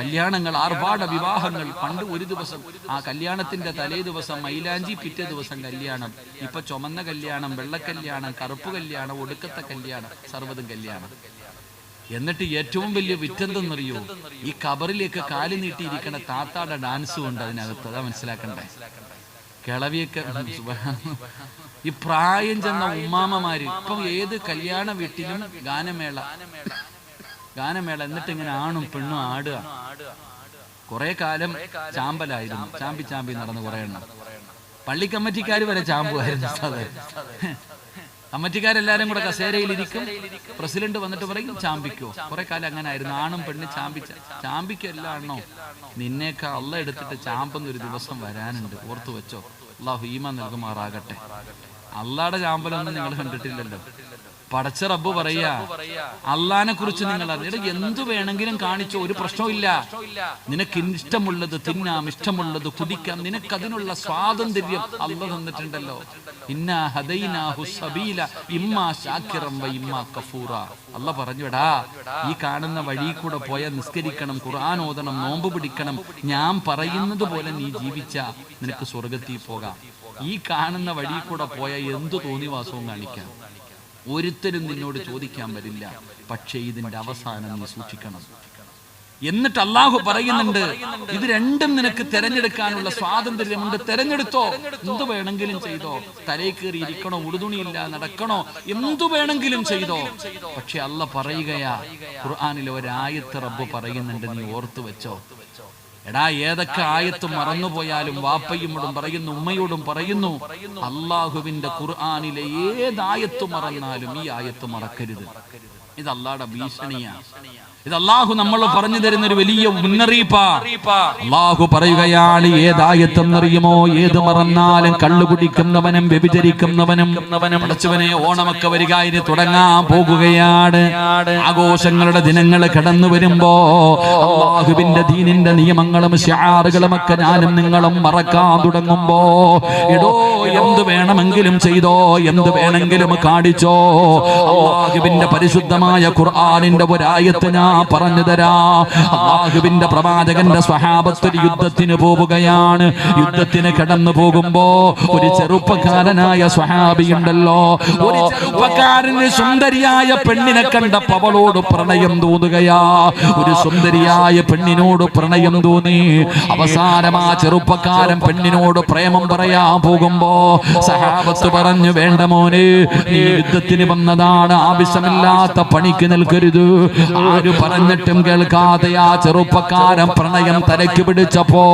കല്യാണങ്ങൾ ആർഭാട വിവാഹങ്ങൾ. പണ്ട് ഒരു ദിവസം ആ കല്യാണത്തിന്റെ തലേ ദിവസം മൈലാഞ്ചി പിറ്റേ ദിവസം കല്യാണം. ഇപ്പൊ ചുമന്ന കല്യാണം വെള്ളക്കല്യാണം കറുപ്പ് കല്യാണം ഒടുക്കത്തെ കല്യാണം സർവതും കല്യാണം. എന്നിട്ട് ഏറ്റവും വലിയ വിറ്റെന്തെന്നറിയോ? ഈ കബറിലേക്ക് കാൽ നീട്ടിയിരിക്കണ താത്താടെ ഡാൻസും ഉണ്ട് അതിനകത്ത്. അതാ മനസ്സിലാക്കണ്ടേ? കിളവിയൊക്കെ ഈ പ്രായം ചെന്ന ഉമ്മാമമാര് ഇപ്പം ഏത് കല്യാണ വീട്ടിലും ഗാനമേള. ഗാനമേള എന്നിട്ട് ഇങ്ങനെ ആണും പെണ്ണും ആടുക. കുറെ കാലം ചാമ്പലായിരുന്നു. ചാമ്പി ചാമ്പി നടന്ന് കുറെ എണ്ണം. പള്ളി കമ്മിറ്റിക്കാർ വരെ ചാമ്പുമായിരുന്നു കമ്മിറ്റിക്കാരെല്ലാരും കൂടെ കസേരയിലിരിക്കും. പ്രസിഡന്റ് വന്നിട്ട് പറയും ചാമ്പിക്കോ. കുറെ കാലം അങ്ങനെ ആയിരുന്നു ആണും പെണ്ണും ചാമ്പിച്ച ചാമ്പിക്കോ എല്ലാണോ നിന്നേക്ക അള്ള എടുത്തിട്ട് ചാമ്പെന്ന് ഒരു ദിവസം വരാനുണ്ട്. ഓർത്തു വെച്ചോ. അള്ളാഹു ഈമ നൽകുമാറാകട്ടെ. അള്ളാടെ ചാമ്പലൊന്നും നിങ്ങൾ കണ്ടിട്ടില്ലല്ലോ. പടച്ച റബ്ബ് പറയാ അള്ളാനെ കുറിച്ച് നിങ്ങൾ അറിഞ്ഞിട്ട് എന്തു വേണമെങ്കിലും കാണിച്ചു ഒരു പ്രശ്നവുമില്ല നിനക്ക് ഇഷ്ടമുള്ളത് തിന്നാം ഇഷ്ടമുള്ളത് കുടിക്കാം. നിനക്ക് അതിനുള്ള സ്വാതന്ത്ര്യം അല്ല തന്നിട്ടുണ്ടല്ലോ. ഹദൈനാഹു സബീല ഇമ്മാ വ ഇമ്മാ കഫൂറ. അല്ല പറഞ്ഞുടാ ഈ കാണുന്ന വഴി കൂടെ പോയ നിസ്കരിക്കണം ഖുർആൻ ഓതണം നോമ്പ് പിടിക്കണം. ഞാൻ പറയുന്നത് പോലെ നീ ജീവിച്ച നിനക്ക് സ്വർഗത്തിൽ പോകാം. ഈ കാണുന്ന വഴി കൂടെ പോയ എന്തു തോന്നിവാസവും കാണിക്കാം. ഒരുത്തരും നിന്നോട് ചോദിക്കാൻ വരില്ല. പക്ഷേ ഇതിന്റെ അവസാനം നീ സൂക്ഷിക്കണം. എന്നിട്ട് അള്ളാഹു പറയുന്നുണ്ട് ഇത് രണ്ടും നിനക്ക് തെരഞ്ഞെടുക്കാനുള്ള സ്വാതന്ത്ര്യമുണ്ട്. തെരഞ്ഞെടുത്തോ. എന്തു വേണമെങ്കിലും ചെയ്തോ. തലയിൽ കയറി ഇരിക്കണോ ഉടുതുണിയില്ല നടക്കണോ എന്തു വേണമെങ്കിലും ചെയ്തോ. പക്ഷെ അല്ല പറയുകയാ ഖുർആാനിലെ ഒരായത്ത് റബ്ബ് പറയുന്നുണ്ട് നീ ഓർത്തു വെച്ചോ. എടാ ഏതൊക്കെ ആയത്ത് മറന്നുപോയാലും വാപ്പയോടും പറയുന്നു ഉമ്മയോടും പറയുന്നു അള്ളാഹുവിന്റെ ഖുർആാനിലെ ഏതായത്ത് മറന്നാലും ഈ ആയത്ത് മറക്കരുത്. ഇത് അള്ളാടെ ഭീഷണിയാ. ഇത് അള്ളാഹു നമ്മൾ പറഞ്ഞു തരുന്ന ഒരു വലിയ മുന്നറിയിപ്പാ. അള്ളാഹു പറയുകയാണ് ഏതായത്തെന്നറിയുമോ? ഏത് മറന്നാലും കള്ളു കുടിക്കുന്നവനും വ്യഭിചരിക്കുന്നവനും പടച്ചവനെ ഓണമൊക്കെ വരിക ഇനി തുടങ്ങാൻ പോകുകയാണ്. ആഘോഷങ്ങളുടെ ദിനങ്ങൾ കടന്നു വരുമ്പോ അള്ളാഹുവിന്റെ ദീനിന്റെ നിയമങ്ങളും ഷാറുകളും ഒക്കെ ഞാനും നിങ്ങളും മറക്കാൻ തുടങ്ങുമ്പോ എടോ എന്ത് വേണമെങ്കിലും ചെയ്തോ എന്ത് വേണമെങ്കിലും കാണിച്ചോ അള്ളാഹുവിന്റെ പരിശുദ്ധമായ ഖുർആാനിന്റെ ഒരായത്ത് ഞാൻ പറഞ്ഞു തരാ. അള്ളാഹുവിന്റെ പ്രവാചകന്റെ സ്വഹാബത്തിൽ യുദ്ധത്തിന് പോവുകയാണ്. യുദ്ധത്തിന് കടന്നു പോകുമ്പോ ഒരു ചെറുപ്പക്കാരനായ സ്വഹാബി ഉണ്ടല്ലോ. ഒരു ചെറുപ്പക്കാരന് സുന്ദരിയായ പെണ്ണിനെ കണ്ട പവളോട് പ്രണയം തോന്നുകയാ. ഒരു സുന്ദരിയായ പെണ്ണിനോട് പ്രണയം തോന്നി. അവസാനം ആ ചെറുപ്പക്കാരൻ പെണ്ണിനോട് പ്രേമം പറയാൻ പോകുമ്പോ സഹാബത്ത് പറഞ്ഞു വേണ്ട മോനെ നീ യുദ്ധത്തിന് വന്നതാണ് ആവശ്യമില്ലാത്ത പണിക്ക് നിൽക്കരുത്. ആര് പറഞ്ഞിട്ടും കേൾക്കാതെ ആ ചെറുപ്പക്കാരൻ പ്രണയം തലയ്ക്ക് പിടിച്ചപ്പോ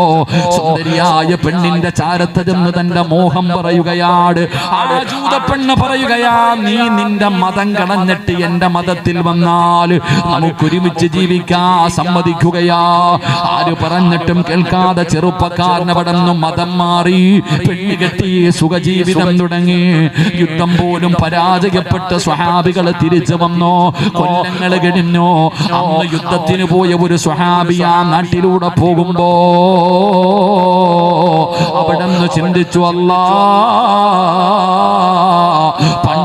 സുന്ദരിയായ പെണ്ണിന്റെ ചാരത്ത് ചെന്ന് തന്റെ മോഹം പറയുകയാണ് ആ പറയുകയാ നീ നിന്റെ മതം കളഞ്ഞിട്ട് എന്റെ മതത്തിൽ വന്നാൽ നമുക്കൊരുമിച്ച് ജീവിക്കാ സമ്മതിക്കുകയാ. ആര് പറഞ്ഞിട്ടും കേൾക്കാതെ ചെറുപ്പക്കാരനെ പടന്നു മതം മാറി പെണ്ണ് കെട്ടി സുഖജീവിതം തുടങ്ങി. യുദ്ധം പോലും പരാജയപ്പെട്ട സ്വഹാബികൾ തിരിച്ചു വന്നോ കൊല്ലങ്ങൾ കഴിഞ്ഞു. അന്ന് യുദ്ധത്തിന് പോയ ഒരു സ്വഹാബി ആ നാട്ടിലൂടെ പോകുമ്പോ അവിടെ നിന്ന് ചിന്തിച്ചു അല്ലാ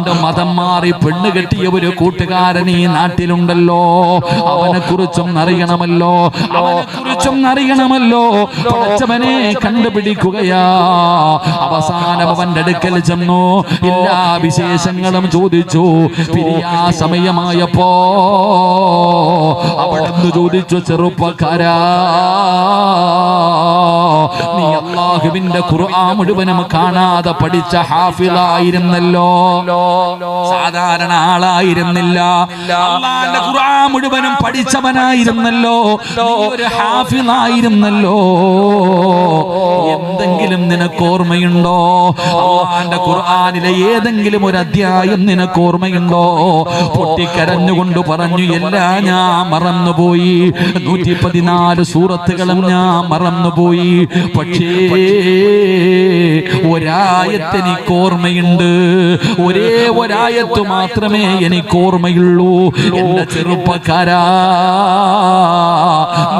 പണ്ട് മതം മാറി പെണ്ണ് കെട്ടിയ ഒരു കൂട്ടുകാരൻ ഈ നാട്ടിലുണ്ടല്ലോ. അവനെ കുറിച്ചും അറിയണമല്ലോ. അവനെ കുറിച്ചും അറിയണമല്ലോ. പഠിച്ചവനെ കണ്ടുപിടിക്കുകയാ. അവസാനം അവന്റെ അടുക്കൽ ചെന്നു. എല്ലാ വിശേഷങ്ങളും ചോദിച്ചു. പിരിയാ സമയമായപ്പോ അവിടുന്ന് ചോദിച്ചു ചെറുപ്പക്കാരാ നീ അള്ളാഹുവിന്റെ ഖുർആൻ മുഴുവനും കാണാതെ പഠിച്ച ഹാഫിളായിരുന്നല്ലോ. സാധാരണ ആളായിരുന്നില്ല. അള്ളാന്റെ ഖുർആൻ മുഴുവനും പഠിച്ചവനായിരുന്നല്ലോ. ഒരു ഹാഫിളായിരുന്നല്ലോ എന്തെങ്കിലും നിനക്ക് ഓർമ്മയുണ്ടോ? അള്ളാന്റെ ഖുർആനിലെ ഏതെങ്കിലും ഒരു അധ്യായം നിനക്ക് ഓർമ്മയുണ്ടോ? പൊട്ടിക്കരഞ്ഞുകൊണ്ട് പറഞ്ഞു എല്ലാ ഞാൻ മറന്നുപോയി. നൂറ്റി പതിനാല് സൂറത്തുകളും ഞാൻ മറന്നുപോയി. പക്ഷേ ഒരായത്ത് എനിക്ക് ഓർമ്മയുണ്ട്. ഒരേ ഒരായത്ത് മാത്രമേ എനിക്ക് ഓർമ്മയുള്ളൂ എന്റെ ചെറുപ്പക്കാരാ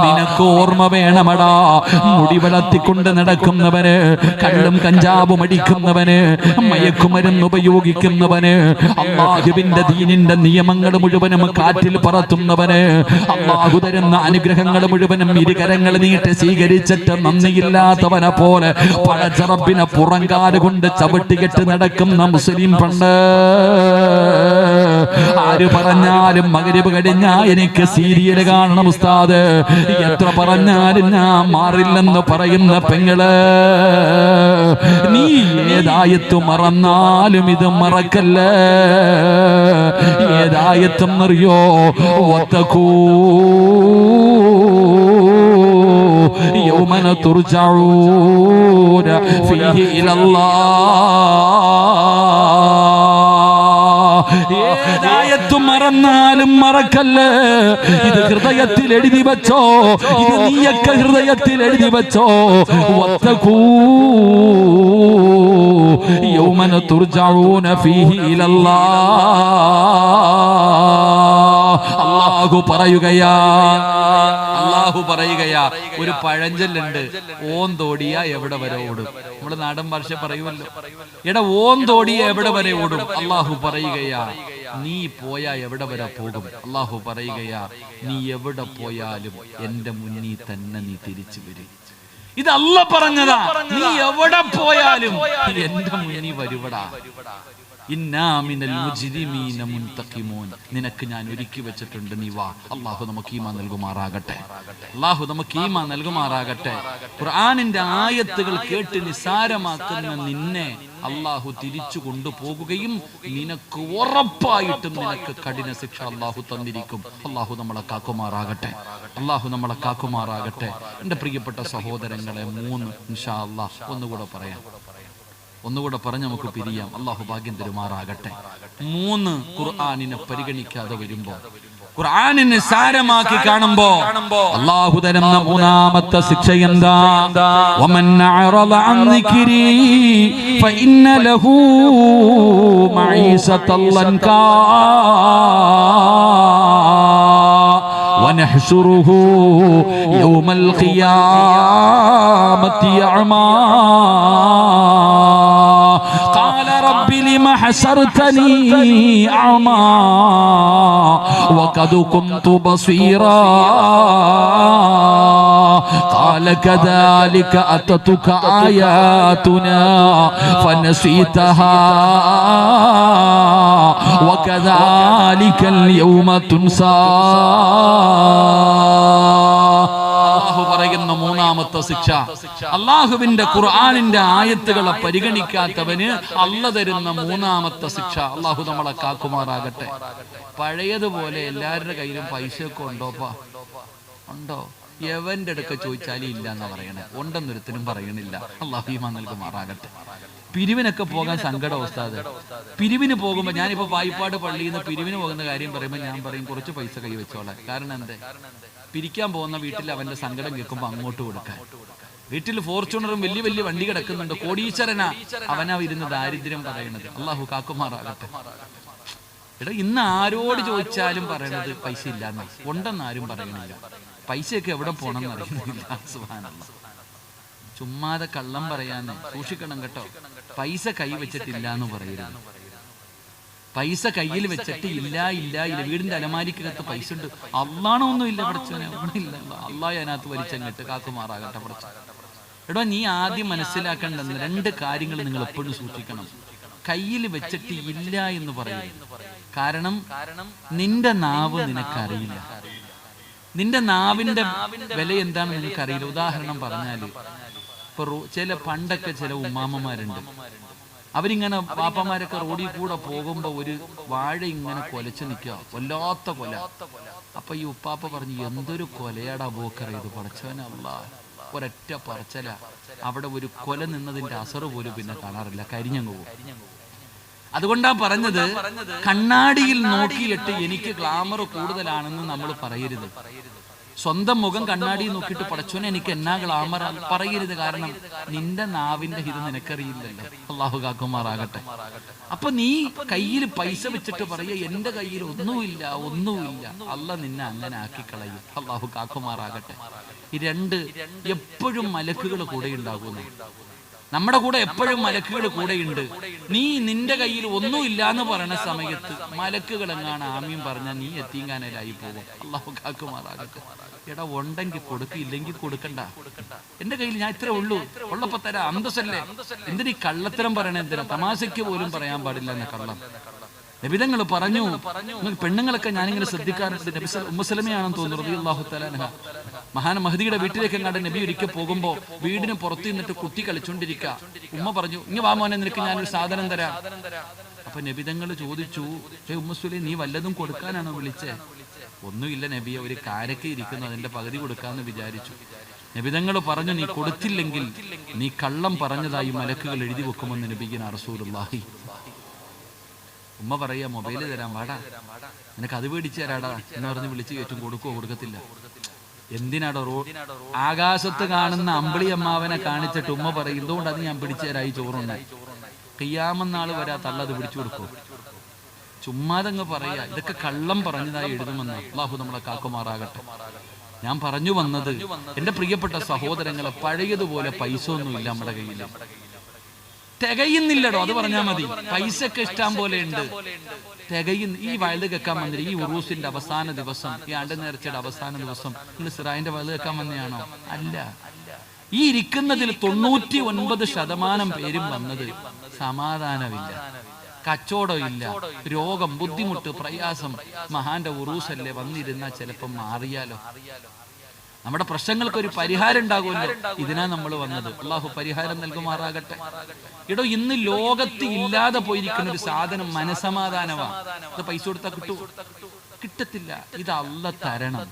നിനക്ക് ഓർമ്മ വേണമടാ. മുടി വളർത്തിക്കൊണ്ട് നടക്കുന്നവന് കള്ളും കഞ്ചാവും അടിക്കുന്നവന് മയക്കുമരുന്ന് ഉപയോഗിക്കുന്നവന് അമ്മാഹുവിന്റെ ദീനിന്റെ നിയമങ്ങൾ മുഴുവനും കാറ്റിൽ പറത്തുന്നവന് അമ്മാഹു തരുന്ന അനുഗ്രഹങ്ങൾ മുഴുവനും ഇരുകരങ്ങൾ നീട്ടി സ്വീകരിച്ചിട്ട് നന്ദിയില്ലാത്തവനെ പോലെ പഴച്ചറപ്പിനെ പുറങ്കാൽ കൊണ്ട് ചവിട്ടികെട്ട് നടക്കുന്ന മുസ്ലിം പണ്ട്. ആര് പറഞ്ഞാലും മകരിവ് കഴിഞ്ഞാ എനിക്ക് സീരിയൽ കാണണം ഉസ്താദ് എത്ര പറഞ്ഞാലും ഞാൻ മാറില്ലെന്ന് പറയുന്ന പെങ്ങള് നീ ഏതായത്തു മറന്നാലും ഇത് മറക്കല്ല ഏതായത്തും അറിയോ ഒത്തക്കൂ يوم ترجعون فيه إلى الله ഏതായത്തും മറന്നാലും മറക്കല്ലേ? ഇത് ഹൃദയത്തിൽ എഴുതി വെച്ചോ? ഇത് നീയൊക്കെ ഹൃദയത്തിൽ എഴുതി വെച്ചോ? വത്തകൂ യൗമന തുർജഊന ഫീഹി അള്ളാഹു അല്ലാഹു പറയുകയാ അള്ളാഹു പറയുകയാ ഒരു പഴഞ്ചൊല്ലുണ്ട് ഓൻ തോടിയ എവിടെ വരെ ഓടും? നമ്മുടെ നാടൻ ഭാഷ പറയുമല്ലോ. എടാ ഓൻ തോടിയ എവിടെ വരെ ഓടും? അള്ളാഹു പറയുകയാ നീ പോയാ എവിടെ വരെ പോകും? അള്ളാഹു പറയുകയാ നീ എവിടെ പോയാലും എന്റെ മുന്നിൽ തന്നെ നീ തിരിച്ചു വരും. ഇത് അല്ല പറഞ്ഞതാ. നീ എവിടെ പോയാലും എന്റെ മുന്നിൽ വരുവടാ. നിനക്ക് ഞാൻ ഒരുക്കി വെച്ചിട്ടുണ്ട് നീ വാ. അള്ളാഹു നമുക്ക് ഈമാ നൽകുമാറാകട്ടെ. അള്ളാഹു നമുക്ക് ഈമാ നൽകുമാറാകട്ടെ. ഖുർആാനിന്റെ ആയത്തുകൾ കേട്ട് നിസാരമാക്കുന്ന നിന്നെ അള്ളാഹു തിരിച്ചു കൊണ്ടുപോകുകയും നിനക്ക് ഉറപ്പായിട്ടും നിനക്ക് കഠിന ശിക്ഷ അള്ളാഹു തന്നിരിക്കും. അള്ളാഹു നമ്മളെ കാക്കുമാറാകട്ടെ. അള്ളാഹു നമ്മളെ കാക്കുമാറാകട്ടെ. എന്റെ പ്രിയപ്പെട്ട സഹോദരങ്ങളെ മൂന്ന് ഇൻഷാ അള്ളാഹ് ഒന്നുകൂടെ പറയാം. ഒന്നുകൂടെ പറഞ്ഞ് നമുക്ക് പിരിയാം. അള്ളാഹു ഭാഗ്യം തരുമാറാകട്ടെ. മൂന്ന് ഖുർആാനിനെ പരിഗണിക്കാതെ വരുമ്പോ ഖുർആാനിനെ സാരമാക്കി കാണുമ്പോ അള്ളാഹു തരുന്ന മൂന്നാമത്തെ ശിക്ഷ എന്താ? വമൻ അഅറള അൻ ദിക്രി ഫഇന്ന ലഹു മഈസത്തൻ ലൻകാ ونحشره يوم القيامة أعمى حسرتني أعمى وقد كنت بصيرا. قال كذلك أتتك آياتنا فنسيتها. وكذلك اليوم تنسى. പറയുന്ന മൂന്നാമത്തെ ശിക്ഷ. അള്ളാഹുവിന്റെ ഖുർആാനിന്റെ ആയത്തുകളെ പരിഗണിക്കാത്തവന് അല്ല തരുന്ന മൂന്നാമത്തെ ശിക്ഷ അള്ളാഹു നമ്മളെ കാക്കുമാറാകട്ടെ. പഴയതുപോലെ എല്ലാവരുടെ കയ്യിലും പൈസയൊക്കെ ഉണ്ടോപ്പാ ഉണ്ടോ? എവന്റെ അടുക്ക ചോദിച്ചാലും ഇല്ല എന്നാ പറയണേ. ഉണ്ടെന്നൊരുത്തിനും പറയണില്ല. അള്ളാഹു നൽകുമാറാകട്ടെ. പിരിവിനൊക്കെ പോകാൻ സങ്കട ഉസ്താദ്. പിരിവിന് പോകുമ്പോൾ ഞാനിപ്പോ വായ്പാട് പള്ളിയിൽ നിന്ന് പിരിവിന് പോകുന്ന കാര്യം പറയുമ്പോൾ ഞാൻ പറയും കുറച്ച് പൈസ കൈ വെച്ചോളാം. കാരണം എന്തേ പിരിക്കാൻ പോകുന്ന വീട്ടിൽ അവന്റെ സങ്കടം കേൾക്കുമ്പോൾ അങ്ങോട്ട് കൊടുക്കാൻ. വീട്ടിൽ ഫോർച്യൂണറും വലിയ വലിയ വണ്ടി കിടക്കുന്നുണ്ട് കോടീശ്വരനാ. അവനാ ഇരുന്ന് ദാരിദ്ര്യം പറയുന്നത്. അള്ളാഹു കാക്കുമാറാകട്ടെ. എടാ ഇന്ന് ആരോട് ചോദിച്ചാലും പറയണത് പൈസ ഇല്ലാന്ന്. ഉണ്ടെന്ന് ആരും പറയണില്ല. പൈസയൊക്കെ എവിടെ അറിയുന്നില്ല സുബ്ഹാനല്ലാഹ്. ചുമ്മാതെ കള്ളം പറയാന്ന് സൂക്ഷിക്കണം കേട്ടോ പൈസ കൈ വെച്ചിട്ടില്ല എന്ന് പറയരുത്. പൈസ കയ്യിൽ വെച്ചിട്ട് ഇല്ല ഇല്ല. ഇല്ല വീടിന്റെ അലമാരിക്കകത്ത് പൈസ ഉണ്ട്. അള്ളാണോ ഒന്നും ഇല്ല പഠിച്ചവനെ ഒന്നുമില്ല. അള്ളാഹ് അതിനകത്ത് വലിച്ചങ്ങട്ട് കാക്കുമാറാകട്ടെ പഠിച്ച എടോ നീ ആദ്യം മനസ്സിലാക്കേണ്ടെന്ന് രണ്ട് കാര്യങ്ങൾ നിങ്ങൾ എപ്പോഴും സൂക്ഷിക്കണം. കയ്യിൽ വെച്ചിട്ട് ഇല്ല എന്ന് പറയുന്നു കാരണം നിന്റെ നാവ് നിനക്കറിയില്ല. നിന്റെ നാവിന്റെ വില എന്താണെന്ന് നിനക്കറിയില്ല. ഉദാഹരണം പറഞ്ഞാൽ ഇപ്പൊ ചില പണ്ടൊക്കെ ചില ഉമ്മാമ്മമാരുണ്ട്. അവരിങ്ങനെ പാപ്പമാരൊക്കെ റോഡിൽ കൂടെ പോകുമ്പോ ഒരു വാഴ ഇങ്ങനെ കൊലച്ചു നിൽക്കുക. കൊല്ലാത്ത കൊല. അപ്പൊ ഈ ഉപ്പാപ്പ പറഞ്ഞു എന്തൊരു കൊലയാടാ ബോക്കറ ഇത് പടച്ചവനല്ല ഒരൊറ്റ പറച്ചല. അവിടെ ഒരു കൊല നിന്നതിന്റെ അസറ് പോലും പിന്നെ കാണാറില്ല. കരിഞ്ഞങ്ങ് പോകും. അതുകൊണ്ടാ പറഞ്ഞത് കണ്ണാടിയിൽ നോക്കിയിട്ട് എനിക്ക് ഗ്ലാമർ കൂടുതലാണെന്ന് നമ്മൾ പറയരുത്. സ്വന്തം മുഖം കണ്ണാടി നോക്കിയിട്ട് പടച്ചോനെ എനിക്ക് എന്നാ ഗ്ലാമറ പറയരുത് കാരണം നിന്റെ നാവിന്റെ ഹിത നിനക്കറിയില്ലല്ലോ. അള്ളാഹു കാക്കുമാറാകട്ടെ. അപ്പൊ നീ കയ്യിൽ പൈസ വെച്ചിട്ട് പറയുക എന്റെ കയ്യിൽ ഒന്നുമില്ല ഒന്നുമില്ല. അല്ല നിന്നെ അങ്ങനെ ആക്കി കളയും അള്ളാഹു കാക്കുമാറാകട്ടെ. ഈ രണ്ട് എപ്പോഴും മലക്കുകൾ കൂടെ ഉണ്ടാകുന്നു. നമ്മുടെ കൂടെ എപ്പോഴും മലക്കുകൾ കൂടെയുണ്ട്. നീ നിന്റെ കയ്യിൽ ഒന്നുമില്ല എന്ന് പറയുന്ന സമയത്ത് മലക്കുകൾ എങ്ങാണ് ആമ്യം പറഞ്ഞ നീ എത്തിങ്കാനലായി പോകും അള്ളാഹു എടാ ഉണ്ടെങ്കിൽ കൊടുക്ക് ഇല്ലെങ്കിൽ കൊടുക്കണ്ട. എന്റെ കയ്യിൽ ഞാൻ ഇത്രേ ഉള്ളൂ. ഉള്ളപ്പോ തരാം അന്തസ്സല്ലേ? എന്തിനീ കള്ളത്തരം പറയണ എന്തിനാ? തമാശയ്ക്ക് പോലും പറയാൻ പാടില്ല എന്ന കള്ളം. നബിതങ്ങൾ പറഞ്ഞു പെണ്ണുങ്ങളൊക്കെ ഞാനിങ്ങനെ ശ്രദ്ധിക്കാറുണ്ട്. ഉമ്മസലമയാണെന്ന് തോന്നുന്നു അള്ളാഹു തആല മഹാൻ മഹദിയുടെ വീട്ടിലേക്ക് എങ്ങാണ്ട് നബി ഒരിക്കൽ പോകുമ്പോൾ വീടിന് പുറത്തു നിന്നിട്ട് കുട്ടി കളിച്ചോണ്ടിരിക്ക. ഉമ്മ പറഞ്ഞു ഇങ്ങ വാ മോനെ നിനക്ക് ഞാനൊരു സാധനം തരാം. അപ്പൊ നബിതങ്ങൾ ചോദിച്ചു ഹേ ഉമ്മസുലി നീ വല്ലതും കൊടുക്കാനാണോ വിളിച്ചേ? ഒന്നുമില്ല നബിയെ ഒരു കാരക്ക് ഇരിക്കുന്നു അതിന്റെ പകുതി കൊടുക്കാന്ന് വിചാരിച്ചു. നബിതങ്ങൾ പറഞ്ഞു നീ കൊടുത്തില്ലെങ്കിൽ നീ കള്ളം പറഞ്ഞതായി മലക്കുകൾ എഴുതി വെക്കുമെന്ന് നബിഗിന റസൂലുള്ളാഹി ഉമ്മ പറയാ മൊബൈൽ തരാം വാടാ. നിനക്ക് അത് മേടിച്ചു തരാടാ. എന്ന് പറഞ്ഞ് വിളിച്ചു കയറ്റും കൊടുക്കുവോ? കൊടുക്കത്തില്ല. എന്തിനാടോ റോ ആകാശത്ത് കാണുന്ന അമ്പിളി അമ്മാവനെ കാണിച്ചിട്ട് ഉമ്മ പറയും എന്തുകൊണ്ട് അത് ഞാൻ പിടിച്ചേരായി ചോറുണ്ട് കയ്യാമെന്നാൾ വരാ തള്ളത് പിടിച്ചു കൊടുക്കും. ചുമ്മാതങ്ങ് പറയാ ഇതൊക്കെ കള്ളം പറഞ്ഞതായി എഴുതുമെന്ന് അള്ളാഹു നമ്മളെ കാക്കുമാറാകട്ടെ. ഞാൻ പറഞ്ഞു വന്നത് എന്റെ പ്രിയപ്പെട്ട സഹോദരങ്ങളെ പഴയതുപോലെ പൈസ ഒന്നുമില്ല നമ്മുടെ കയ്യിൽ തികയുന്നില്ലടോ അത് പറഞ്ഞാൽ മതി. പൈസ ഒക്കെ ഇഷ്ടം പോലെ ഉണ്ട്. തികയുന്ന ഈ വയൽ കേൾക്കാൻ വന്നില്ല ഈ ഉറൂസിന്റെ അവസാന ദിവസം ഈ ആണ്ട് നേർച്ചയുടെ അവസാന ദിവസം നിങ്ങൾ സിറായിന്റെ വയൽ കേൾക്കാൻ വന്നെയാണോ? അല്ല. ഈ ഇരിക്കുന്നതിൽ തൊണ്ണൂറ്റി ഒൻപത് ശതമാനം പേരും വന്നത് സമാധാനമില്ല. കച്ചവടമില്ല. രോഗം ബുദ്ധിമുട്ട് പ്രയാസം മഹാന്റെ ഉറൂസല്ലേ വന്നിരുന്ന ചിലപ്പം മാറിയാലോ? നമ്മുടെ പ്രശ്നങ്ങൾക്ക് ഒരു പരിഹാരം ഉണ്ടാകുമല്ലോ. ഇതിനാ നമ്മൾ വന്നത്. അള്ളാഹു പരിഹാരം നൽകുമാറാകട്ടെ. ഇടോ ഇന്ന് ലോകത്ത് ഇല്ലാതെ പോയിരിക്കുന്ന ഒരു സാധനം മനസമാധാനമാണ് ഇത് പൈസ കൊടുത്താൽ കിട്ടൂ. കിട്ടത്തില്ല. ഇത് അല്ല തരണം.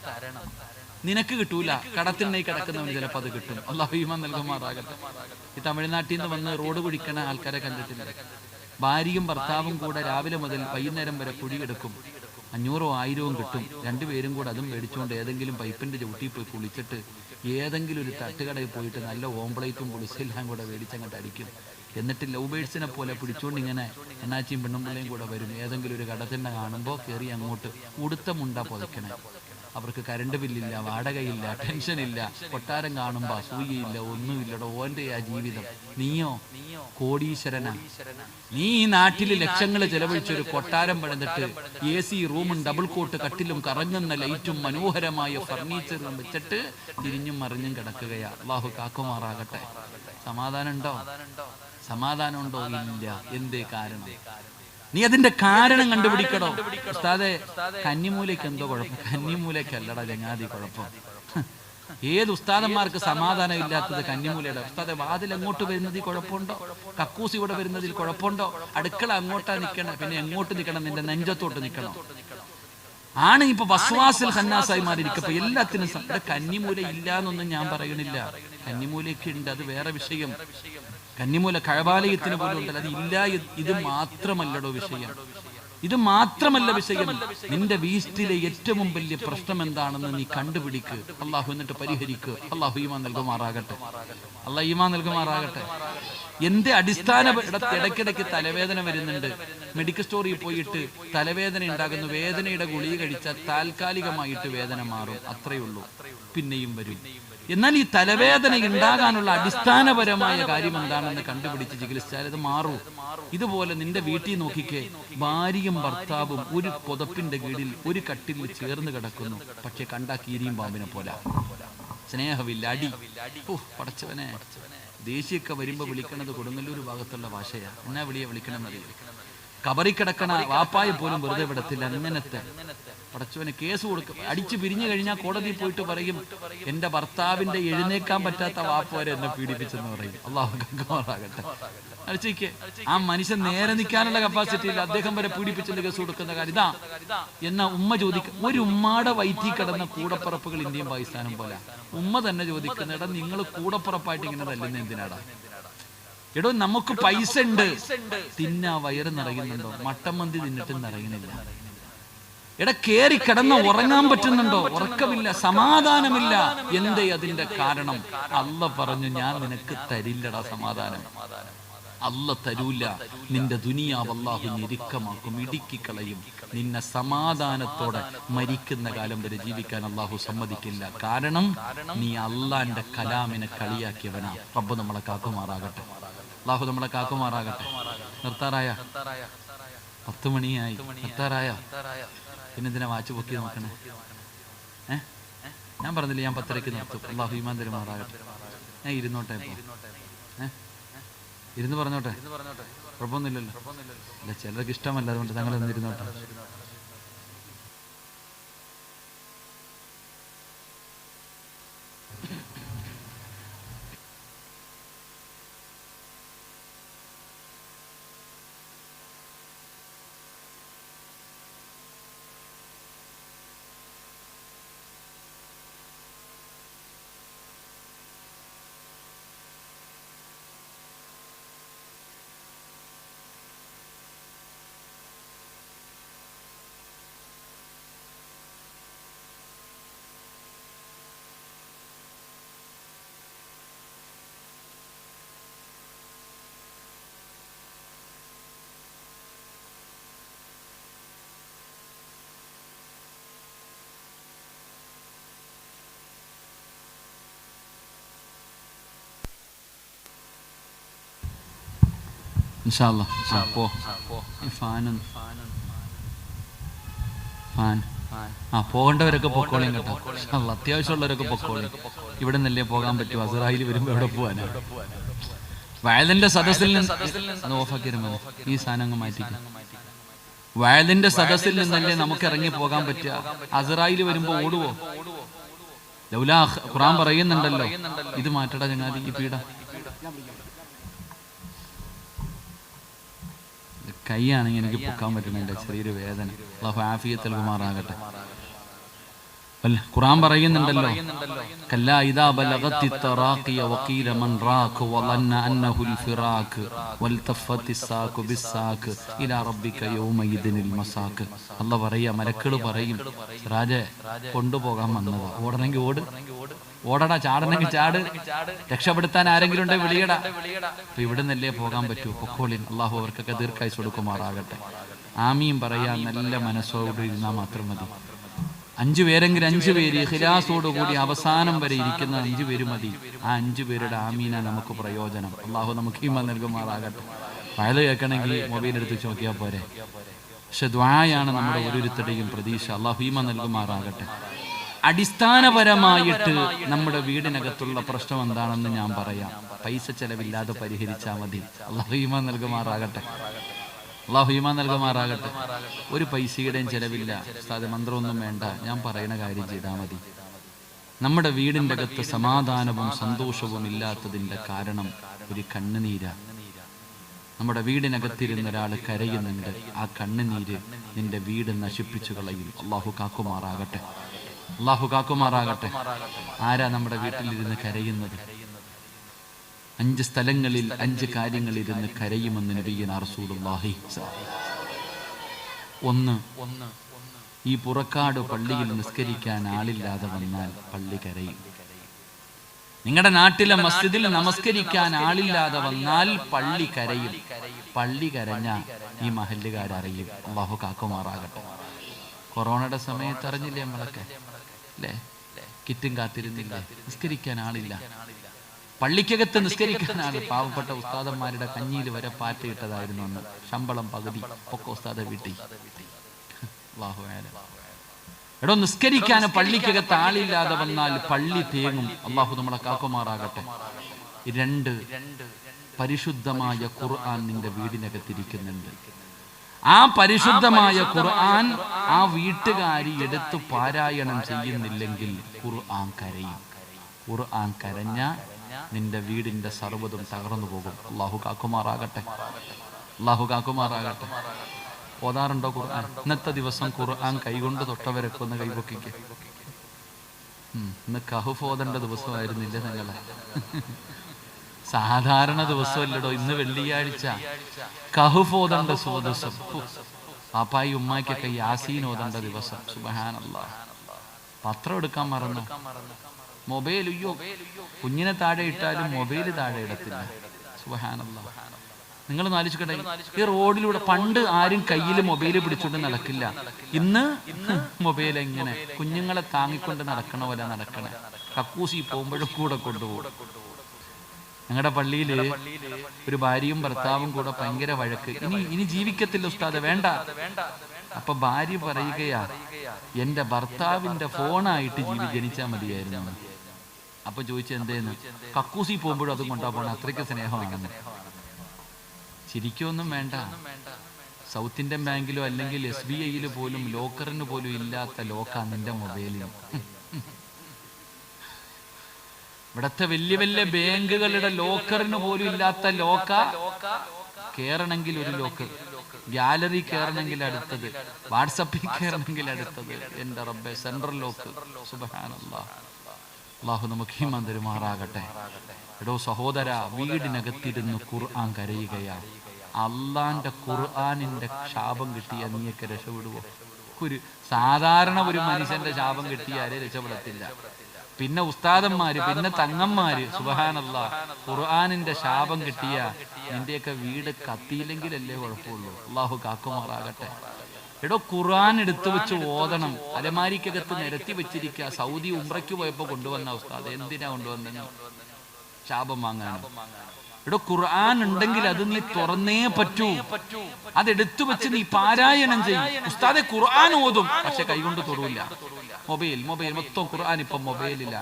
നിനക്ക് കിട്ടൂല. കടത്തിണ്ണി കിടക്കുന്നവന് ചിലപ്പോൾ അത് കിട്ടും. അള്ളാഹു നൽകുമാറാകട്ടെ. ഈ തമിഴ്നാട്ടിൽ നിന്ന് വന്ന് റോഡ് കുടിക്കണ ആൾക്കാരെ കണ്ടിട്ടില്ല? ഭാര്യയും ഭർത്താവും കൂടെ രാവിലെ മുതൽ വൈകുന്നേരം വരെ കുഴിയെടുക്കും. അഞ്ഞൂറോ ആയിരവും കിട്ടും. രണ്ടുപേരും കൂടെ അതും മേടിച്ചുകൊണ്ട് ഏതെങ്കിലും പൈപ്പിന്റെ ചവിട്ടിയിൽ പോയി കുളിച്ചിട്ട് ഏതെങ്കിലും ഒരു തട്ടുകടയിൽ പോയിട്ട് നല്ല ഓംപ്ലേറ്റും കുളിച്ചെല്ലാം കൂടെ മേടിച്ചങ്ങോട്ട് അടിക്കും. എന്നിട്ട് ലവ് ബേഡ്സിനെ പോലെ പിടിച്ചുകൊണ്ട് ഇങ്ങനെ എണ്ണാച്ചിയും പെണ്ണുമ്പിള്ളയും കൂടെ വരും. ഏതെങ്കിലും ഒരു കടത്തിന്റെ കാണുമ്പോൾ കയറി അങ്ങോട്ട്. ഉടുത്ത മുണ്ട പുതയ്ക്കണേ. അവർക്ക് കരണ്ട് ബില്ലില്ല വാടകയില്ല ടെൻഷനില്ല കൊട്ടാരം കാണുമ്പോ അസൂയയില്ല ഒന്നുമില്ലടോ. ഓന്റെ ആ ജീവിതം. നീയോ? കോടീശ്വരനാ. നീ ഈ നാട്ടിൽ ലക്ഷങ്ങൾ ചെലവഴിച്ചൊരു കൊട്ടാരം പണിതിട്ട് എ സി റൂമും ഡബിൾ കോട്ട് കട്ടിലും കറങ്ങുന്ന ലൈറ്റും മനോഹരമായ ഫർണിച്ചറും വെച്ചിട്ട് തിരിഞ്ഞും മറിഞ്ഞും കിടക്കുകയാ. അള്ളാഹു കാക്കുമാറാകട്ടെ. സമാധാനം ഉണ്ടോ? സമാധാനം ഉണ്ടോ? ഇല്ല. എന്തേ കാരണം? നീ അതിന്റെ കാരണം കണ്ടുപിടിക്കണോ? ഉസ്താദെ കന്നിമൂലയ്ക്ക് എന്തോ കുഴപ്പം. കന്നിമൂലയ്ക്കല്ലടാ ചങ്ങാതി കുഴപ്പം. ഏത് ഉസ്താദന്മാർക്ക് സമാധാനം ഇല്ലാത്തത് കന്നിമൂലയുടെ? ഉസ്താദെ വാതിൽ എങ്ങോട്ട് വരുന്നതിൽ കുഴപ്പമുണ്ടോ? കക്കൂസ് ഇവിടെ വരുന്നതിൽ കുഴപ്പമുണ്ടോ? അടുക്കള അങ്ങോട്ടാ നിൽക്കണം പിന്നെ എങ്ങോട്ട് നിൽക്കണം നിന്റെ നെഞ്ചത്തോട്ട് നിൽക്കണം ആണ് ഇപ്പൊ വസ്വാസിൽ ഹന്നാസായി മാറിയിരിക്കും അപ്പൊ എല്ലാത്തിനും കന്നിമൂല ഇല്ല എന്നൊന്നും ഞാൻ പറയണില്ല. കന്നിമൂലയ്ക്ക് ഉണ്ട്. അത് വേറെ വിഷയം. കന്നിമൂല കഴബാലയത്തിന് പോലും ഉണ്ടല്ലോ. അത് ഇല്ല ഇത് മാത്രമല്ലടോ വിഷയം. ഇത് മാത്രമല്ല വിഷയം. നിന്റെ വീസ്റ്റിലെ ഏറ്റവും വലിയ പ്രശ്നം എന്താണെന്ന് നീ കണ്ടുപിടിക്ക്. അള്ളാഹു എന്നിട്ട് പരിഹരിക്ക്. അള്ളാഹു ഈമാൻ നൽകുമാറാകട്ടെ. അള്ളാഹ് ഈമാൻ നൽകുമാറാകട്ടെ. എന്റെ അടിസ്ഥാന ഇട- ഇടയ്ക്കിടയ്ക്ക് തലവേദന വരുന്നുണ്ട്. മെഡിക്കൽ സ്റ്റോറിൽ പോയിട്ട് തലവേദന ഉണ്ടാകുന്നു. വേദനയുടെ ഗുളിക കഴിച്ചാൽ താൽക്കാലികമായിട്ട് വേദന മാറും. അത്രയുള്ളൂ പിന്നെയും വരും. എന്നാൽ ഈ തലവേദന ഉണ്ടാകാനുള്ള അടിസ്ഥാനപരമായ കാര്യം എന്താണെന്ന് കണ്ടുപിടിച്ച് ചികിത്സിച്ചാൽ ഇത് മാറൂ. ഇതുപോലെ നിന്റെ വീട്ടിൽ നോക്കിക്കേ ഭാര്യയും ഭർത്താവും ഒരു പുതപ്പിന്റെ കീഴിൽ ഒരു കട്ടിൽ ചേർന്ന് കിടക്കുന്നു. പക്ഷെ കണ്ടാ കീരിയും പാമ്പിനെ പോലെ. സ്നേഹമില്ല അടി. ഓ പടച്ചവനെ. ദേശീയൊക്കെ വരുമ്പോ വിളിക്കണത് കൊടുങ്ങല്ലൂർ ഭാഗത്തുള്ള ഭാഷയാ. എന്നാ വിളിയെ വിളിക്കണം അറിയില്ല കബറി കിടക്കണ വാപ്പായ പോലും വെറുതെ വിടത്തില്ല. അങ്ങനത്തെ പടച്ചവന് കേസ് കൊടുക്കും. അടിച്ചു പിരിഞ്ഞു കഴിഞ്ഞാൽ കോടതിയിൽ പോയിട്ട് പറയും എന്റെ ഭർത്താവിന്റെ എഴുന്നേക്കാൻ പറ്റാത്ത വാപ്പ് വരെ എന്നെ പീഡിപ്പിച്ചെന്ന് പറയും. അള്ളാഹു അടിച്ചേക്ക്. ആ മനുഷ്യൻ നേരെ നിൽക്കാനുള്ള കപ്പാസിറ്റി ഇല്ല. അദ്ദേഹം വരെ പീഡിപ്പിച്ചെന്ന് കേസ് കൊടുക്കുന്ന കാര്യം. ഇതാ. എന്നാ ഉമ്മ ചോദിക്കും ഒരു ഉമ്മയുടെ വയറ്റിൽ കിടന്ന കൂടപ്പുറപ്പുകൾ ഇന്ത്യയും പാകിസ്ഥാനും പോലെ. ഉമ്മ തന്നെ ചോദിക്കുന്ന ഇടം നിങ്ങൾ കൂടപ്പുറപ്പായിട്ട് ഇങ്ങനെ തല്ലുന്ന എന്തിനാടാ? എടോ നമുക്ക് പൈസ ഉണ്ട്. തിന്നാ വയറ് നിറയുന്നുണ്ടോ? മട്ടൻ മന്തി തിന്നിട്ടും നിറയുന്നില്ല. എടാ കേറി കിടന്ന് ഉറങ്ങാൻ പറ്റുന്നുണ്ടോ? ഉറക്കമില്ല സമാധാനമില്ല. എന്തേ അതിന്റെ കാരണം? അല്ല പറഞ്ഞു ഞാൻ നിനക്ക് തരില്ലടാ സമാധാനം. അല്ല തരൂല. നിന്റെ ദുനിയാവ് അള്ളാഹു ഞെരുക്കമാക്കും ഇടുക്കിക്കളയും. നിന്നെ സമാധാനത്തോടെ മരിക്കുന്ന കാലം വരെ ജീവിക്കാൻ അള്ളാഹു സമ്മതിക്കില്ല. കാരണം നീ അള്ളാന്റെ കലാമിനെ കളിയാക്കിയവനാ. റബ്ബ് നമ്മളെ കാക്കുമാറാകട്ടെ. അള്ളാഹു നമ്മളെ കാക്കുമാറാകട്ടെ. നിർത്താറായ? പത്ത് മണിയായി. നിർത്താറായ. പിന്നെന്തിനാ വാച്ച് പൊക്കി നോക്കണേ. ഏ? ഞാൻ പറഞ്ഞില്ല ഞാൻ പത്തരയ്ക്ക് നിർത്തും. അള്ളാഹു ഈമാൻ തരുമാറാകട്ടെ. ഞാൻ ഇരുന്നോട്ടെ ഇപ്പൊ. ഏ? ഇരുന്ന് പറഞ്ഞോട്ടെ? കുഴപ്പമൊന്നുമില്ലല്ലോ അല്ല ചിലർക്ക് ഇഷ്ടമല്ല അതുകൊണ്ട് തങ്ങൾ ഇരുന്നോട്ടെ. ഇൻഷാല്ലാ ആ, പോ. ഈ ഫാനൊന്ന്. ഫാൻ. ആ പോകേണ്ടവരൊക്കെ പൊക്കോളിയും കേട്ടോ. അല്ല അത്യാവശ്യമുള്ളവരൊക്കെ പൊക്കോളിയും ഇവിടെ നിന്നല്ലേ പോകാൻ പറ്റുമോ അസറായിൽ വരുമ്പോ എവിടെ പോവാനാ? വയലിന്റെ സദസ്സിൽ നിന്ന് ഓഫാക്കിരുമോ ഈ സാധനം അങ്ങ് മാറ്റിക്കും. വയലിന്റെ സദസ്സിൽ നിന്നല്ലേ നമുക്ക് ഇറങ്ങി പോകാൻ പറ്റുക. അസറായിൽ വരുമ്പോ ഓടുവോ? ലൗലാ ഖുറാൻ പറയുന്നുണ്ടല്ലോ. ഇത് മാറ്റടാ ചങ്ങാതി ഈ പീഡ. കൈയാണെങ്കിൽ എനിക്ക് പൊക്കാൻ പറ്റുന്നില്ല ചെറിയൊരു വേദന. അള്ളാഹു ആഫിയത്ത് നൽകുമാറാകട്ടെ അല്ല ഖുറാൻ പറയുന്നുണ്ടല്ലോ. കല്ലാ ഇദാ ബലഗത്തി തറാഖിയ വഖീല മൻ റാഖ് വളന്ന അന്നഹുൽ ഫിറാഖ് വൽതഫത്തി സാഖു ബിസ്സാഖ് ഇലാ റബ്ബിക യൗമയിദിനിൽ മസാഖ്. അല്ല പറയാ. മലക്കൾ പറയും. രാജ കൊണ്ടുപോകാൻ വന്നതാ. ഓടണമെങ്കിൽ ഓട്. ഓടടാ ചാടണമെങ്കിൽ ചാട്. രക്ഷപ്പെടുത്താൻ ആരെങ്കിലും ഉണ്ടെങ്കിൽ വിളിയടാ. അപ്പൊ ഇവിടെ നിന്നല്ലേ പോകാൻ പറ്റൂ. പൊക്കോളിൻ. അള്ളാഹു അവർക്കൊക്കെ ദീർഘായുസ് കൊടുക്കുമാറാകട്ടെ. ആമിയും പറയാ. നല്ല മനസ്സോടെ ഇരുന്നാൽ മാത്രം മതി. അഞ്ചു പേരെങ്കിലും അഞ്ചു പേര് ഹിലാസോട് കൂടി അവസാനം വരെ ഇരിക്കുന്ന അഞ്ചു പേര് മതി. ആ അഞ്ചു പേരുടെ ആമീന നമുക്ക് പ്രയോജനം. അള്ളാഹു നമുക്ക് ഈമ നൽകുമാറാകട്ടെ. വയൽ കേൾക്കണമെങ്കിൽ മൊബൈൽ എടുത്ത് നോക്കിയാൽ പോരെ. പക്ഷെ ദ്വായാണ് നമ്മുടെ ഓരോരുത്തരുടെയും പ്രതീക്ഷ. അള്ളാഹു ഈമ നൽകുമാറാകട്ടെ. അടിസ്ഥാനപരമായിട്ട് നമ്മുടെ വീടിനകത്തുള്ള പ്രശ്നം എന്താണെന്ന് ഞാൻ പറയാം. പൈസ ചെലവില്ലാതെ പരിഹരിച്ചാൽ മതി. അള്ളാഹുമാ നൽകുമാറാകട്ടെ. അള്ളാഹുമാ നൽകുമാറാകട്ടെ. ഒരു പൈസയുടെയും ചെലവില്ല. ഉസ്താദ് മന്ത്രമൊന്നും വേണ്ട. ഞാൻ പറയുന്ന കാര്യം ചെയ്താൽ മതി. നമ്മുടെ വീടിന്റെ അകത്ത് സമാധാനവും സന്തോഷവും ഇല്ലാത്തതിന്റെ കാരണം ഒരു കണ്ണുനീര. നമ്മുടെ വീടിനകത്തിരുന്ന ഒരാൾ കരയുന്നുണ്ട്. ആ കണ്ണുനീര് നിന്റെ വീട് നശിപ്പിച്ചു കളയും. അള്ളാഹു കാക്കുമാറാകട്ടെ. അള്ളാഹു കാക്കുമാറാകട്ടെ. ആരാ നമ്മുടെ വീട്ടിലിരുന്ന് കരയുന്നത്? അഞ്ച് സ്ഥലങ്ങളിൽ അഞ്ച് കാര്യങ്ങളിൽ ഇരുന്ന് കരയുമെന്ന് നബിയൻ റസൂലുള്ളാഹി. ഒന്ന് ഈ പുറക്കാട് പള്ളിയിൽ നിസ്കരിക്കാൻ ആളില്ലാതെ വന്നാൽ പള്ളി കരയും. നിങ്ങളുടെ നാട്ടിലെ മസ്ജിദിൽ നമസ്കരിക്കാൻ ആളില്ലാതെ വന്നാൽ പള്ളി കരയും. പള്ളി കരഞ്ഞ ഈ മഹല്ലുകാരറിയും. അള്ളാഹു കാക്കുമാറാകട്ടെ. കൊറോണയുടെ സമയത്ത് അറിഞ്ഞില്ലേ നമ്മളൊക്കെ? അല്ലേ കിറ്റും കാത്തിരുന്നില്ല? നിസ്കരിക്കാൻ ആളില്ല. പള്ളിക്കകത്ത് നിസ്കരിക്കാനാണ് പാവപ്പെട്ട ഉസ്താദന്മാരുടെ കഞ്ഞിയിൽ വരെ പാറ്റയിട്ടതായിരുന്നു അന്ന്. ശമ്പളം പകുതി. ഒക്കെ ഉസ്താദ വീട്ടിൽ. എടോ നിസ്കരിക്കാൻ പള്ളിക്കകത്ത് ആളില്ലാതെ വന്നാൽ പള്ളി തേങ്ങും. അള്ളാഹു നമ്മളെ കാക്കുമാറാകട്ടെ. രണ്ട് പരിശുദ്ധമായ ഖുർആൻ നിന്റെ വീടിനകത്തിരിക്കുന്നുണ്ട്. ആ പരിശുദ്ധമായ ഖുർആൻ ആ വീട്ടുകാരി എടുത്ത് പാരായണം ചെയ്യുന്നില്ലെങ്കിൽ ഖുർആൻ കരയും. ഖുർആൻ കരഞ്ഞ നിന്റെ വീടിന്റെ സർവതും തകർന്നു പോകും. അള്ളാഹു കാക്കുമാറാകട്ടെ. അള്ളാഹു കാക്കുമാറാകട്ടെ. ഓതാറുണ്ടോ ഖുർആൻ? ഇന്നത്തെ ദിവസം ഖുർആൻ കൈകൊണ്ട് തൊട്ടവരൊക്കെ ഒന്ന് കൈപൊക്കിക്ക്. ഇന്ന് കഹുഫ് ഓതേണ്ട ദിവസമായിരുന്നില്ല നിങ്ങളെ? സാധാരണ ദിവസമല്ലടോ ഇന്ന് വെള്ളിയാഴ്ച. കഹുഫ് സോദസം പാപ്പായി ഉമ്മാക്കൊക്കെ യാസീൻ ഓതണ്ട ദിവസം. സുബഹാനല്ല. പത്രം എടുക്കാൻ മറന്നു. മൊബൈൽ അയ്യോ കുഞ്ഞിനെ താഴെ ഇട്ടാലും മൊബൈൽ താഴെ ഇടത്തില്ല. സുബഹാനല്ല. നിങ്ങൾ നാലിച്ചുകട്ടെ ഈ റോഡിലൂടെ പണ്ട് ആരും കയ്യിൽ മൊബൈൽ പിടിച്ചുകൊണ്ട് നടക്കില്ല. ഇന്ന് മൊബൈൽ എങ്ങനെ? കുഞ്ഞുങ്ങളെ താങ്ങിക്കൊണ്ട് നടക്കണ പോലെ നടക്കണേ. കക്കൂസി പോകുമ്പോഴും കൂടെ കൊണ്ടുപോകും. ഞങ്ങളുടെ പള്ളിയിൽ ഒരു ഭാര്യയും ഭർത്താവും കൂടെ ഭയങ്കര വഴക്ക്. ഇനി ഇനി ജീവിക്കത്തില്ല ഉസ്താദ് വേണ്ട. അപ്പൊ ഭാര്യ പറയുകയാ എന്റെ ഭർത്താവിന്റെ ഫോണായിട്ട് ജീവി ജനിച്ചാൽ മതിയായിരുന്നു. അപ്പൊ ചോദിച്ചു എന്തേന്ന്? കക്കൂസി പോകുമ്പോഴും അതും കൊണ്ടാ പോണ അത്രയ്ക്ക് സ്നേഹമാണെന്ന് ചിരിക്കൊന്നും വേണ്ട. സൗത്ത് ഇന്ത്യൻ ബാങ്കിലോ അല്ലെങ്കിൽ എസ് ബി ഐയിൽ പോലും ലോക്കറിന് പോലും ഇല്ലാത്ത ലോക്കാ നിന്റെ മൊബൈലിൽ ഇവിടത്തെ വലിയ വലിയ ബാങ്കുകളുടെ ലോക്കറിന് പോലും ഇല്ലാത്ത ലോക്ക കേറണമെങ്കിൽ ഒരു ലോക്ക്. ഗാലറി കയറണമെങ്കിൽ അടുത്തത്. വാട്സപ്പിൽ കയറണമെങ്കിൽ അടുത്തത്. എന്റെ റബ്ബെ സെൻട്രൽ ലോക്ക്. അള്ളാഹു നമുക്ക് ഈമാൻ തരുമാറാകട്ടെ. എടോ സഹോദര വീടിനകത്തിരുന്ന് ഖുർആൻ കരയുകയാ. അള്ളാന്റെ ഖുർആനിന്റെ ശാപം കിട്ടിയ നീയൊക്കെ രക്ഷപ്പെടുവോ? ഒരു സാധാരണ ഒരു മനുഷ്യന്റെ ശാപം കിട്ടിയാലേ രക്ഷപ്പെടത്തില്ല. പിന്നെ ഉസ്താദന്മാര് പിന്നെ തങ്ങന്മാര്. സുബഹാനല്ല. ഖുർആാനിന്റെ ശാപം കിട്ടിയ നിന്റെയൊക്കെ വീട് കത്തിയില്ലെങ്കിലല്ലേ കുഴപ്പമുള്ളൂ. അള്ളാഹു കാക്കുമാറാകട്ടെ. എടോ ഖുർആൻ എടുത്തു വെച്ച് ഓതണം. അലമാരിക്കകത്ത് നിരത്തി വെച്ചിരിക്കുക. സൗദി ഉംറയ്ക്ക് പോയപ്പോ കൊണ്ടുവന്ന ഉസ്താദ്. എന്തിനാ കൊണ്ടുവന്നു? ശാപം വാങ്ങാനും? എടോ ഖുർആൻ ഉണ്ടെങ്കിൽ അത് നീ തുറന്നേ പറ്റൂ. അതെടുത്തു വെച്ച് നീ പാരായണം ചെയ്യും. ഉസ്താദെ ഖുർആൻ ഓതും. പക്ഷെ കൈകൊണ്ട് തൊടൂല. Mobile mobile. മൊത്തം ഖുർആൻ ഇപ്പൊ മൊബൈലില്ല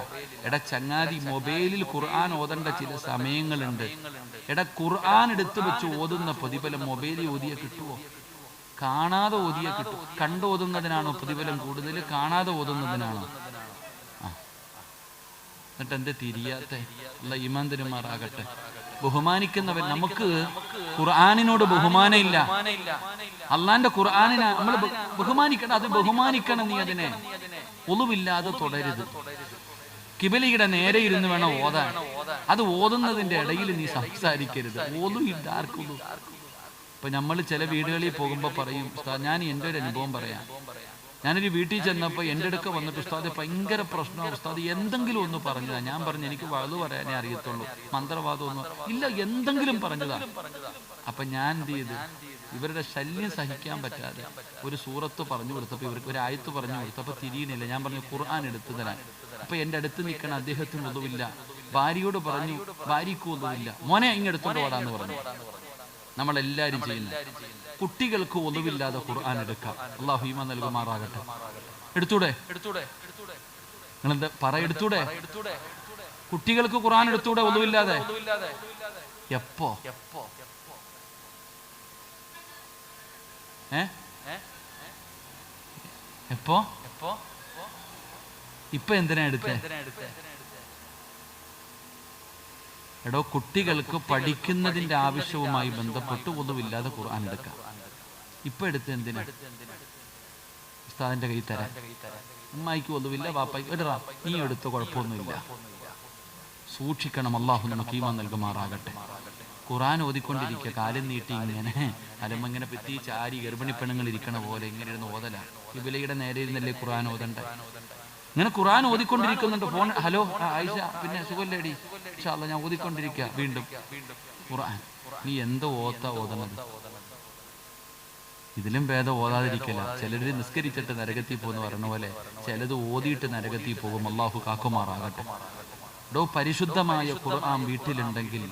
എടാ ചങ്ങാതി മൊബൈലിൽ ഖുർആൻ ഓതേണ്ട ചില സമയങ്ങളുണ്ട്. എടാ ഖുർആൻ എടുത്തു വെച്ച് ഓതുന്ന പ്രതിഫലം മൊബൈലിൽ ഓതിയ കിട്ടുമോ കാണാതെ ഓതിയ കിട്ടും. കണ്ടോതുന്നതിനാണോ പ്രതിഫലം കൂടുതൽ? കാണാതെ ഓതുന്നതിനാണോ? എന്നിട്ട് എന്റെ തിരിയാത്ത? ഉള്ള ഈമാന്തരുമാറാകട്ടെ ബഹുമാനിക്കുന്നവൻ നമുക്ക് ഖുർആാനിനോട് ബഹുമാനമില്ല. അള്ളാന്റെ ഖുർആാനിനെ നമ്മൾ ബഹുമാനിക്കണം അത് ബഹുമാനിക്കണം നീ അതിനെ. ഒളിവില്ലാതെ തുടരുത്. കിബലിയുടെ നേരെ ഇരുന്ന് വേണം ഓതാൻ. അത് ഓതുന്നതിന്റെ ഇടയിൽ നീ സംസാരിക്കരുത്. ഒളിവില്ല ആർക്കൊള്ളു ഇപ്പൊ നമ്മൾ ചില വീടുകളിൽ പോകുമ്പോൾ പറയും ഞാൻ എന്റെ ഒരു അനുഭവം പറയാം. ഞാനൊരു വീട്ടിൽ ചെന്നപ്പോൾ എന്റെ അടുക്ക വന്നിട്ട് ഉസ്താദ് ഭയങ്കര പ്രശ്നമാണ് ഉസ്താദ് എന്തെങ്കിലും ഒന്ന് പറഞ്ഞതാ. ഞാൻ പറഞ്ഞു എനിക്ക് വളവ് പറയാനേ അറിയത്തുള്ളൂ. മന്ത്രവാദം ഒന്നും ഇല്ല എന്തെങ്കിലും പറഞ്ഞതാ. അപ്പൊ ഞാൻ എന്ത് ചെയ്ത്? ഇവരുടെ ശല്യം സഹിക്കാൻ പറ്റാതെ ഒരു സൂറത്ത് പറഞ്ഞു കൊടുത്തപ്പോൾ ഇവർക്ക് ഒരു ആയത്ത് പറഞ്ഞു കൊടുത്തപ്പോൾ തിരിയുന്നില്ല. ഞാൻ പറഞ്ഞു ഖുർആൻ എടുത്തു തരാൻ. അപ്പൊ എന്റെ അടുത്ത് നിൽക്കണ അദ്ദേഹത്തിന് ഒതുവില്ല ഭാര്യയോട് പറഞ്ഞു ഭാര്യയ്ക്ക് ഒതുവില്ല മോനെ ഇങ്ങെടുത്തോണ്ട് പോടാന്ന് പറഞ്ഞു. നമ്മളെല്ലാരും ചെയ്യുന്നു. കുട്ടികൾക്ക് ഒളിവില്ലാതെ ഖുർആൻ എടുക്കാം. അള്ളാഹു ഹീമ നൽകുമാറാകട്ടെ. എടുത്തൂടെ? നിങ്ങളെന്താ പറ എടുത്തൂടെ? കുട്ടികൾക്ക് ഖുർആൻ എടുത്തൂടെ ഒന്നുമില്ലാതെ എപ്പോ? എപ്പോ? എപ്പോ? ഇപ്പൊ എന്തിനാ എടുത്തേ? എടോ കുട്ടികൾക്ക് പഠിക്കുന്നതിന്റെ ആവശ്യവുമായി ബന്ധപ്പെട്ട് ഒന്നുമില്ലാതെ ഖുർആൻ എടുക്കാം. ഇപ്പൊ എടുത്ത് എന്തിനാ? ഉസ്താദിന്റെ കൈ തരാം. ഉമ്മായിക്ക് ഒന്നുമില്ല വാപ്പായിക്ക് എടുറാ നീ എടുത്ത കുഴപ്പമൊന്നുമില്ല. സൂക്ഷിക്കണം അള്ളാഹു നമുക്ക് നൽകുമാറാകട്ടെ. ഖുറാൻ ഓതിക്കൊണ്ടിരിക്കുക കാലം നീട്ടി ഇങ്ങനെ. അലമ്പ ഇങ്ങനെ പെത്തി ചാരി ഗർഭിണി പെണ്ണുങ്ങൾ ഇരിക്കണ പോലെ ഇങ്ങനെ ഇരുന്ന് ഓതല. ഇബിലയുടെ നേരെ ഇരുന്നല്ലേ ഖുറാൻ ഓതണ്ടേ? ഇങ്ങനെ ഖുറാൻ ഓതിക്കൊണ്ടിരിക്കുന്നുണ്ട്. ഫോൺ ഹലോ ആയിഷ പിന്നെ സുഖല്ലേടി ഇൻഷാല്ല ഞാൻ ഓതിക്കൊണ്ടിരിക്കുക വീണ്ടും ഖുറാൻ നീ എന്തോ ഓത്ത ഓതണത്? ഇതിലും ഭേദം ഓതാതിരിക്കല. ചിലര് നിസ്കരിച്ചിട്ട് നരകത്തിൽ പോകുന്ന പറഞ്ഞ പോലെ ചിലത് ഓതിയിട്ട് നരകത്തിൽ പോകും. അള്ളാഹു കാക്കുമാറാകട്ടെ. ഡോ പരിശുദ്ധമായ ഖുർആൻ വീട്ടിലുണ്ടെങ്കിൽ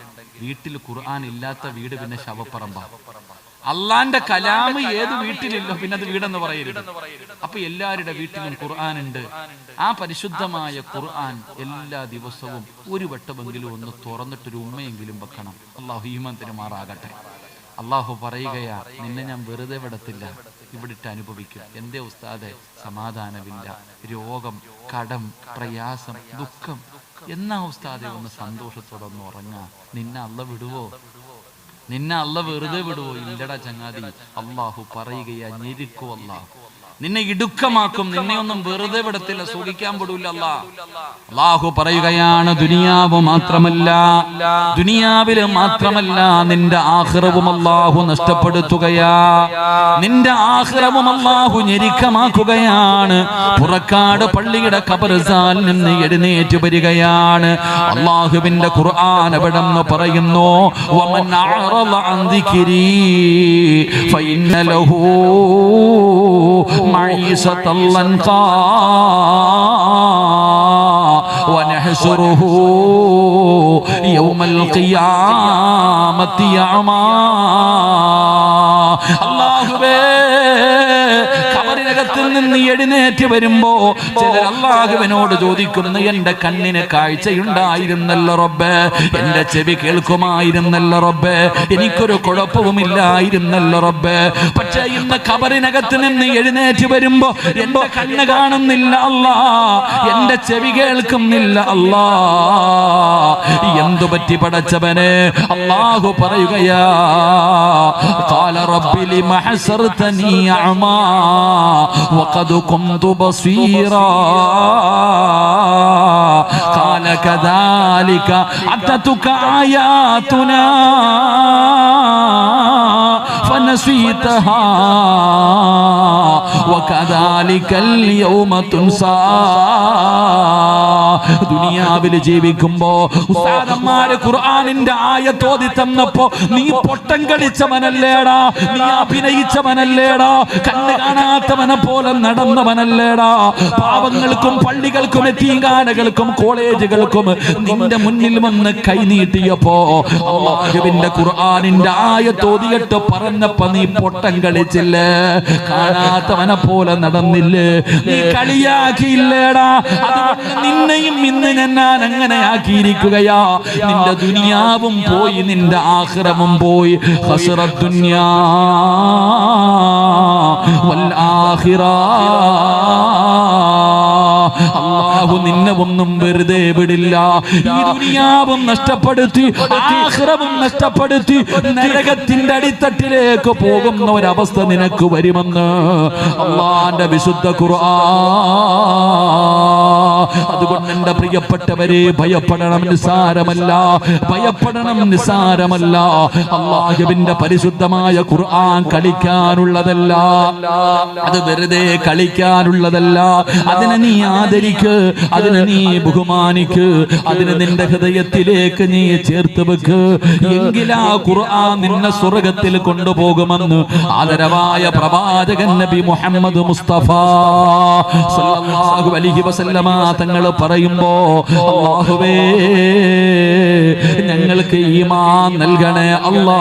വീട്ടിൽ ഖുർആൻ ഇല്ലാത്ത വീട് പിന്നെ ശവപ്പറമ്പ. അള്ളാന്റെ കലാമ് ഏത് വീട്ടിലില്ലോ പിന്നെ അത് വീടെന്ന് പറയരുത്. അപ്പൊ എല്ലാവരുടെ വീട്ടിലും ഖുർആൻ ഉണ്ട്. ആ പരിശുദ്ധമായ ഖുർആൻ എല്ലാ ദിവസവും ഒരു വട്ടമെങ്കിലും ഒന്ന് തുറന്നിട്ടൊരു ഉമ്മയെങ്കിലും വെക്കണം. അള്ളാഹു ഹീമൻ തിരുമാറാകട്ടെ അള്ളാഹു പറയുകയാ നിന്നെ ഞാൻ വെറുതെ വിടത്തില്ല. ഇവിടിട്ട് അനുഭവിക്കും. എന്റെ ഉസ്താദെ സമാധാനമില്ല. രോഗം കടം പ്രയാസം ദുഃഖം. എന്നാ ഉസ്താദെ ഒന്ന് സന്തോഷത്തോടെ ഒന്ന് ഉറങ്ങാ. നിന്നെ അള്ള വിടുവോ? നിന്നെ അല്ല വെറുതെ വിടുവോ? ഇല്ലടാ ചങ്ങാതി. അള്ളാഹു പറയുകയാ ഞെരുക്കോ അള്ളാഹു നിന്നെ ഇടുക്കമാക്കും. നിന്നെ ഒന്നും വെറുതെ വിടത്തില്ല. സുഖിക്കാൻ പെടൂല അല്ലാ. അള്ളാഹു പറയുകയാണ് ദുനിയാവ് മാത്രമല്ല ദുനിയാവിൽ മാത്രമല്ല നിന്റെ ആഹ്റവും അള്ളാഹു നഷ്ടപ്പെടുത്തുകയാ. നിന്റെ ആഹ്റവും അള്ളാഹു ഞെരുക്കമാക്കുകയാണ്. പുറക്കാട് പള്ളിയുടെ കബർസാൽ നിന്ന് എഴുന്നേറ്റ് വരികയാണ്. അള്ളാഹുവിന്റെ ഖുർആൻ എവിടെന്ന് പറയുന്നു? വമൻ معيشة اللنقاء ونحشره يوم القيامة أعمى കബറിനകത്തിൽ നിന്ന് എഴുന്നേറ്റ് വരുമ്പോ ചിലർ അള്ളാഹുവിനോട് ചോദിക്കുന്നു എന്റെ കണ്ണിന് കാഴ്ചയുണ്ടായിരുന്നല്ലോ റബ്ബ് എന്റെ ചെവി കേൾക്കുമായിരുന്നല്ലോ റബ്ബ് എനിക്കൊരു കുഴപ്പവുമില്ലായിരുന്നല്ലോ റബ്ബ് പക്ഷെ ഇന്ന് കബറിനകത്ത് നിന്ന് എഴുന്നേറ്റ് വരുമ്പോ എന്റെ കണ്ണ് കാണുന്നില്ല അല്ലാ എന്റെ ചെവി കേൾക്കുന്നില്ല അല്ലാ എന്തു പറ്റി പടച്ചവന് അള്ളാഹു പറയുകയാ قال رب لم حسرتني أعمى وقد كنت بصيرا قال كذلك أتتك آياتنا فنسيتها وكذلك اليوم تنسى ദുനിയാവിൽ ജീവിക്കുമ്പോ ഉസ്താദന്മാര് ഖുർആനിന്റെ ആയത്തോതി തന്നപ്പോ നീ പൊട്ടം കളിച്ചവനല്ലേടാ നീ അഭിനയിച്ചവനല്ലേടാ കണ്ണ് കാണാത്തവനെ പോലെ നടന്നവനല്ലേടാ. പാവങ്ങൾക്കും പള്ളികൾക്കും തീങ്കാനകൾക്കും കോളേജുകൾക്കും നിന്റെ മുന്നിൽ വന്ന് കൈനീട്ടിയപ്പോ അള്ളാഹുവിന്റെ ഖുർആനിന്റെ ആയത്തോതിയിട്ട് പറഞ്ഞപ്പോ നീ പൊട്ടം കളിച്ചില്ലേ? കാണാത്തവനെ പോലെ നടന്നില്ലേ? നീ കളിയാക്കിയില്ലേടാ. നിന്നെയും ഇന്ന് ഞാൻ അങ്ങനെ ആക്കിയിരിക്കുകയാ. നിന്റെ ദുനിയാവും പോയി നിന്റെ ആഹ്റമും പോയി. ഹസറ ദുനിയാ. والآخرة. അള്ളാഹു നിന്നെ ഒന്നും വെറുതെ വിടില്ല. ഈ ദുനിയാവും നഷ്ടപ്പെടുത്തി ആഹ്റവും നഷ്ടപ്പെടുത്തി നരകത്തിന്റെ അടിത്തട്ടിലേക്ക് പോകുന്ന ഒരവസ്ഥ നിനക്ക് വരുമെന്ന് അള്ളാന്റെ വിശുദ്ധ ഖുർആ അതുകൊണ്ട് എന്റെ പ്രിയപ്പെട്ടവരെ ഭയപ്പെടണം നിസാരമല്ല ഭയപ്പെടണം നിസാരമല്ല അള്ളാഹുവിന്റെ പരിശുദ്ധമായ ഖുർആൻ കളിക്കാനുള്ളതല്ല. അത് വെറുതെ കളിക്കാനുള്ളതല്ല. അതിനെ നീ ആദരിക്ക്. അതിനെ നീ ബഹുമാനിക്ക് അതിനെ നിന്റെ ഹൃദയത്തിലേക്ക് നീ ചേർത്ത് വെക്ക്. എങ്കിലാ ഖുർആൻ നിന്നെ സ്വർഗത്തിൽ കൊണ്ടുപോകുമെന്ന് ആദരവായ പ്രവാചകൻ നബി മുഹമ്മദ് മുസ്തഫ സല്ലല്ലാഹു അലൈഹി വസല്ലമ തങ്ങൾ പറയുമ്പോ അല്ലാഹുവേ ഞങ്ങൾക്ക് ഈമാൻ നൽകണേ അല്ലാ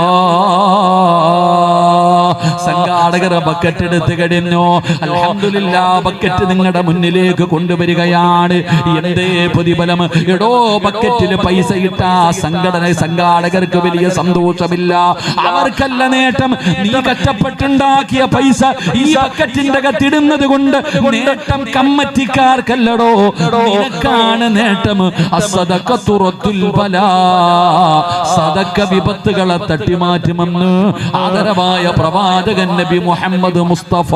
സംഘാടകർ ബക്കറ്റ് എടുത്ത് കഴിഞ്ഞു. അൽഹംദുലില്ലാ ബക്കറ്റ് നിങ്ങളുടെ മുന്നിലേക്ക് കൊണ്ടുവരികയാണ്. എന്തേ പ്രതിഫലം? എടോ ബക്കറ്റിൽ പൈസ ഇട്ട സംഘടന സംഘാടകർക്ക് വലിയ സന്തോഷമില്ല. അവർക്കല്ല നേട്ടം. നീ കഷ്ടപ്പെട്ടുണ്ടാക്കിയ പൈസ ഈ ബക്കറ്റിന്റെ കത്തിടുന്നത് കൊണ്ട് നേട്ടം കമ്മറ്റിക്കാർക്കല്ലടോ. നിനക്കാണ് നേട്ടം. അസതക്ക തുറത്തുൽ പല സതക്ക വിപത്തുകളെ തട്ടിമാറ്റുമെന്ന് ആദരവായ പ്രവാചകൻ നബി മുഹമ്മദ് മുസ്തഫ